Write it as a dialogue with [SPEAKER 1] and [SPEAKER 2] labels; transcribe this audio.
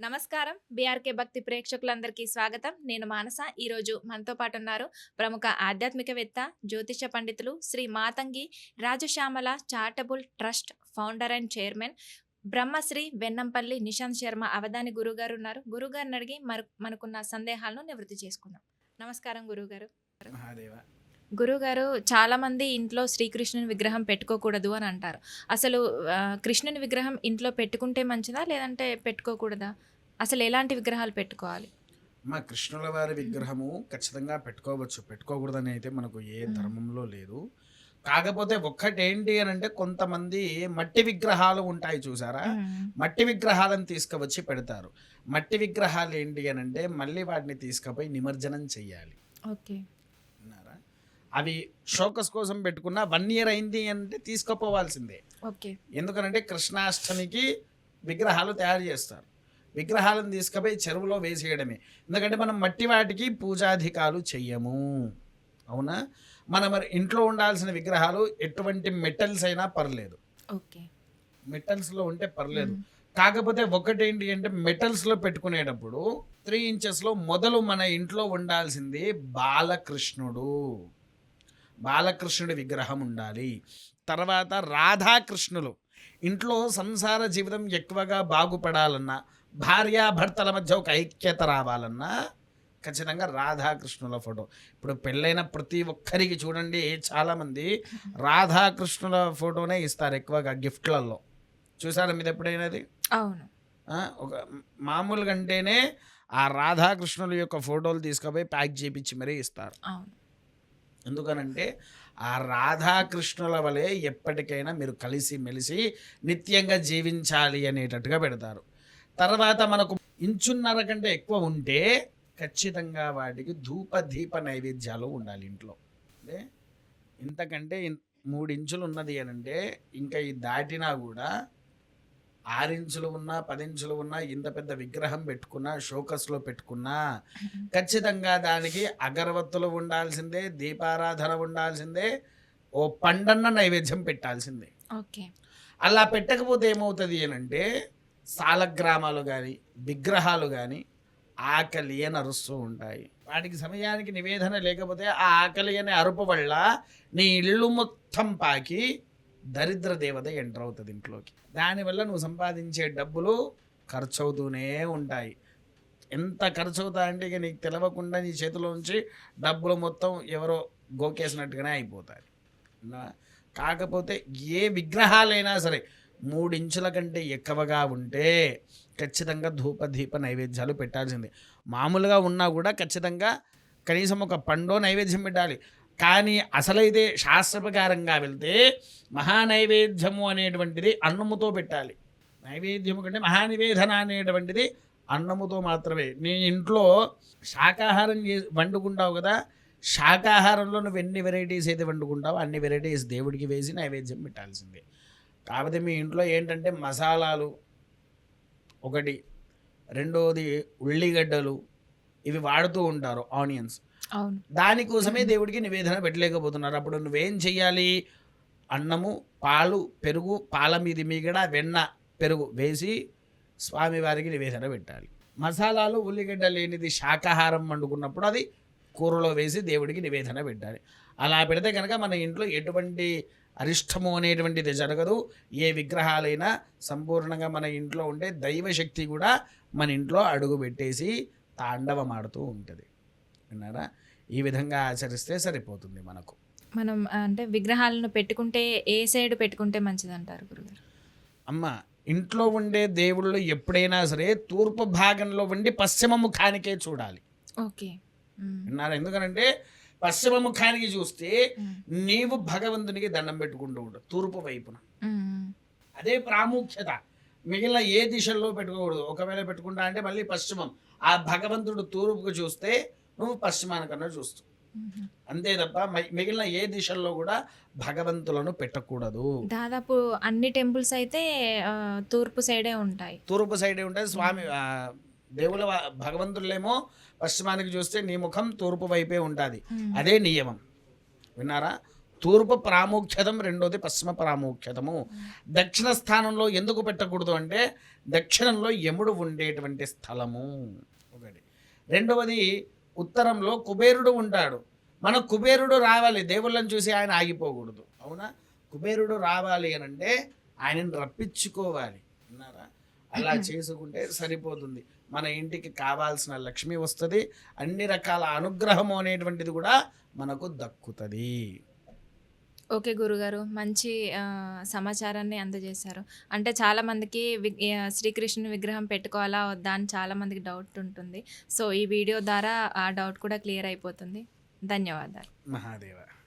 [SPEAKER 1] నమస్కారం. బీఆర్కే భక్తి ప్రేక్షకులందరికీ స్వాగతం. నేను మానస. ఈరోజు మనతో పాటు ఉన్నారు ప్రముఖ ఆధ్యాత్మికవేత్త జ్యోతిష పండితులు Shri Matangi Rajashyamala charitable trust founder and chairman Brahmashri Vennampalli Nishant Sharma Avadhani గురుగారు ఉన్నారు. గురుగారిని అడిగి మరి మనకున్న సందేహాలను నివృత్తి చేసుకుందాం. నమస్కారం గురుగారు. గురుగారు చాలా మంది ఇంట్లో శ్రీకృష్ణుని విగ్రహం పెట్టుకోకూడదు అని అంటారు. అసలు కృష్ణుని విగ్రహం ఇంట్లో పెట్టుకుంటే మంచిదా? లేదంటే పెట్టుకోకూడదా? అసలు ఎలాంటి విగ్రహాలు పెట్టుకోవాలి?
[SPEAKER 2] మా కృష్ణుల వారి విగ్రహము ఖచ్చితంగా పెట్టుకోవచ్చు. పెట్టుకోకూడదని అయితే మనకు ఏ. ధర్మంలో లేదు. కాకపోతే ఒక్కటేంటి అని అంటే కొంతమంది మట్టి విగ్రహాలు ఉంటాయి చూసారా? మట్టి విగ్రహాలను తీసుకువచ్చి పెడతారు. మట్టి విగ్రహాలు ఏంటి అని అంటే మళ్ళీ వాటిని తీసుకుపోయి నిమజ్జనం చెయ్యాలి.
[SPEAKER 1] ఓకే.
[SPEAKER 2] అవి షోకస్ కోసం పెట్టుకున్న వన్ ఇయర్ అయింది అంటే తీసుకుపోవాల్సిందే.
[SPEAKER 1] ఓకే.
[SPEAKER 2] ఎందుకనంటే కృష్ణాష్టమికి విగ్రహాలు తయారు చేస్తారు. విగ్రహాలను తీసుకుపోయి చెరువులో వేసేయడమే. ఎందుకంటే మనం మట్టి వాటికి పూజాధికాలు చెయ్యము. అవునా? మన మరి ఇంట్లో ఉండాల్సిన విగ్రహాలు ఎటువంటి మెటల్స్ అయినా పర్లేదు.
[SPEAKER 1] ఓకే.
[SPEAKER 2] మెటల్స్లో ఉంటే పర్లేదు. కాకపోతే ఒకటేంటి అంటే మెటల్స్లో పెట్టుకునేటప్పుడు త్రీ ఇంచెస్లో మొదలు మన ఇంట్లో ఉండాల్సింది బాలకృష్ణుడు. బాలకృష్ణుడి విగ్రహం ఉండాలి. తర్వాత రాధాకృష్ణులు. ఇంట్లో సంసార జీవితం ఎక్కువగా బాగుపడాలన్నా భార్యాభర్తల మధ్య ఒక ఐక్యత రావాలన్నా ఖచ్చితంగా రాధాకృష్ణుల ఫోటో. ఇప్పుడు పెళ్ళైన ప్రతి ఒక్కరికి చూడండి చాలామంది రాధాకృష్ణుల ఫోటోనే ఇస్తారు ఎక్కువగా గిఫ్ట్లలో. చూసారా మీద ఎప్పుడైనా అది
[SPEAKER 1] అవును
[SPEAKER 2] ఒక మామూలుగా అంటేనే ఆ రాధాకృష్ణుల యొక్క ఫోటోలు తీసుకుపోయి ప్యాక్ చేపించి మరీ ఇస్తారు.
[SPEAKER 1] అవును.
[SPEAKER 2] ఎందుకనంటే ఆ రాధాకృష్ణుల వలె ఎప్పటికైనా మీరు కలిసి మెలిసి నిత్యంగా జీవించాలి అనేటట్టుగా పెడతారు. తర్వాత మనకు ఇంచున్నర కంటే ఎక్కువ ఉంటే ఖచ్చితంగా వాటికి ధూప దీప నైవేద్యాలు ఉండాలి ఇంట్లో. అంటే ఇంతకంటే మూడు ఇంచులు ఉన్నది అని అంటే ఇంకా ఈ దాటినా కూడా ఆరించులు ఉన్నా పదించులు ఉన్నా ఇంత పెద్ద విగ్రహం పెట్టుకున్నా షోకస్లో పెట్టుకున్నా ఖచ్చితంగా దానికి అగరవత్తులు ఉండాల్సిందే దీపారాధన ఉండాల్సిందే ఓ పండన్న నైవేద్యం పెట్టాల్సిందే.
[SPEAKER 1] ఓకే.
[SPEAKER 2] అలా పెట్టకపోతే ఏమవుతుంది అని అంటే సాలగ్రామాలు కానీ విగ్రహాలు కానీ ఆకలి అని అరుస్తూ ఉంటాయి. వాటికి సమయానికి నివేదన లేకపోతే ఆ ఆకలి అనే అరుపు వల్ల నీ ఇల్లు మొత్తం పాకి దరిద్ర దేవత ఎంటర్ అవుతుంది ఇంట్లోకి. దానివల్ల నువ్వు సంపాదించే డబ్బులు ఖర్చు అవుతూనే ఉంటాయి. ఎంత ఖర్చు అవుతాయంటే ఇక నీకు తెలవకుండా నీ చేతిలో ఉంచి డబ్బులు మొత్తం ఎవరో గోకేసినట్టుగానే అయిపోతాయి. కాకపోతే ఏ విగ్రహాలైనా సరే మూడు ఇంచుల కంటే ఎక్కువగా ఉంటే ఖచ్చితంగా ధూప దీప నైవేద్యాలు పెట్టాల్సిందే. మామూలుగా ఉన్నా కూడా ఖచ్చితంగా కనీసం ఒక పండో నైవేద్యం పెట్టాలి. కానీ అసలైతే శాస్త్ర ప్రకారంగా వెళ్తే మహానైవేద్యము అనేటువంటిది అన్నముతో పెట్టాలి. నైవేద్యము కంటే మహానివేదన అనేటువంటిది అన్నముతో మాత్రమే. నీ ఇంట్లో శాకాహారం చే వండుకుంటావు కదా శాకాహారంలో నువ్వు ఎన్ని వెరైటీస్ అయితే వండుకుంటావో అన్ని వెరైటీస్ దేవుడికి వేసి నైవేద్యం పెట్టాల్సిందే. కాకపోతే మీ ఇంట్లో ఏంటంటే మసాలాలు ఒకటి రెండవది ఉల్లిగడ్డలు ఇవి వాడుతూ ఉంటారు ఆనియన్స్. దానికోసమే దేవుడికి నివేదన పెట్టలేకపోతున్నారు. అప్పుడు నువ్వేం చెయ్యాలి? అన్నము పాలు పెరుగు పాల మీది మీగడ వెన్న పెరుగు వేసి స్వామివారికి నివేదన పెట్టాలి. మసాలాలు ఉల్లిగడ్డ లేనిది శాకాహారం వండుకున్నప్పుడు అది కూరలో వేసి దేవుడికి నివేదన పెట్టాలి. అలా పెడితే కనుక మన ఇంట్లో ఎటువంటి అరిష్టము అనేటువంటిది జరగదు. ఏ విగ్రహాలైనా సంపూర్ణంగా మన ఇంట్లో ఉండే దైవశక్తి కూడా మన ఇంట్లో అడుగు పెట్టేసి తాండవమాడుతూ ఉంటుంది. విన్నారా ఈ విధంగా ఆచరిస్తే సరిపోతుంది మనకు.
[SPEAKER 1] మనం అంటే విగ్రహాలను పెట్టుకుంటే ఏ సైడ్ పెట్టుకుంటే మంచిది అంటారు గురుగారు?
[SPEAKER 2] అమ్మ ఇంట్లో ఉండే దేవుళ్ళు ఎప్పుడైనా సరే తూర్పు భాగంలో ఉండి పశ్చిమ ముఖానికే చూడాలి.
[SPEAKER 1] ఓకే.
[SPEAKER 2] విన్నారా? ఎందుకనంటే పశ్చిమ ముఖానికి చూస్తే నీవు భగవంతునికి దండం పెట్టుకుంటూ ఉంటావు తూర్పు వైపున. అదే ప్రాముఖ్యత. మిగిలిన ఏ దిశల్లో పెట్టుకోకూడదు. ఒకవేళ పెట్టుకుంటా అంటే మళ్ళీ పశ్చిమం. ఆ భగవంతుడు తూర్పుకు చూస్తే నువ్వు పశ్చిమానికన్నా చూస్తావు
[SPEAKER 1] ఉమ్.
[SPEAKER 2] అంతే తప్ప మిగిలిన ఏ దిశల్లో కూడా భగవంతులను పెట్టకూడదు.
[SPEAKER 1] దాదాపు అన్ని టెంపుల్స్ అయితే తూర్పు సైడే ఉంటాయి.
[SPEAKER 2] తూర్పు సైడే ఉంటుంది స్వామి దేవుల భగవంతులేమో పశ్చిమానికి చూస్తే నీ ముఖం తూర్పు వైపే ఉంటుంది. అదే నియమం. విన్నారా? తూర్పు ప్రాముఖ్యతం రెండోది పశ్చిమ ప్రాముఖ్యతము. దక్షిణ స్థానంలో ఎందుకు పెట్టకూడదు అంటే దక్షిణంలో యముడు ఉండేటువంటి స్థలము. ఒకటి. రెండవది ఉత్తరంలో కుబేరుడు ఉంటాడు. మన కుబేరుడు రావాలి. దేవుళ్ళని చూసి ఆయన ఆగిపోకూడదు. అవునా? కుబేరుడు రావాలి అని అంటే ఆయనను రప్పించుకోవాలి. అన్నారా అలా చేసుకుంటే సరిపోతుంది. మన ఇంటికి కావాల్సిన లక్ష్మి వస్తుంది. అన్ని రకాల అనుగ్రహము అనేటువంటిది కూడా మనకు దక్కుతుంది.
[SPEAKER 1] ఓకే గురుగారు. మంచి ఆ, సమాచారాన్ని అందజేశారు. అంటే చాలామందికి వి- శ్రీకృష్ణుని విగ్రహం పెట్టుకోవాలా వద్దా అని చాలామందికి డౌట్ ఉంటుంది. సో ఈ వీడియో ద్వారా ఆ డౌట్ కూడా క్లియర్ అయిపోతుంది. ధన్యవాదాలు.
[SPEAKER 2] మహాదేవ.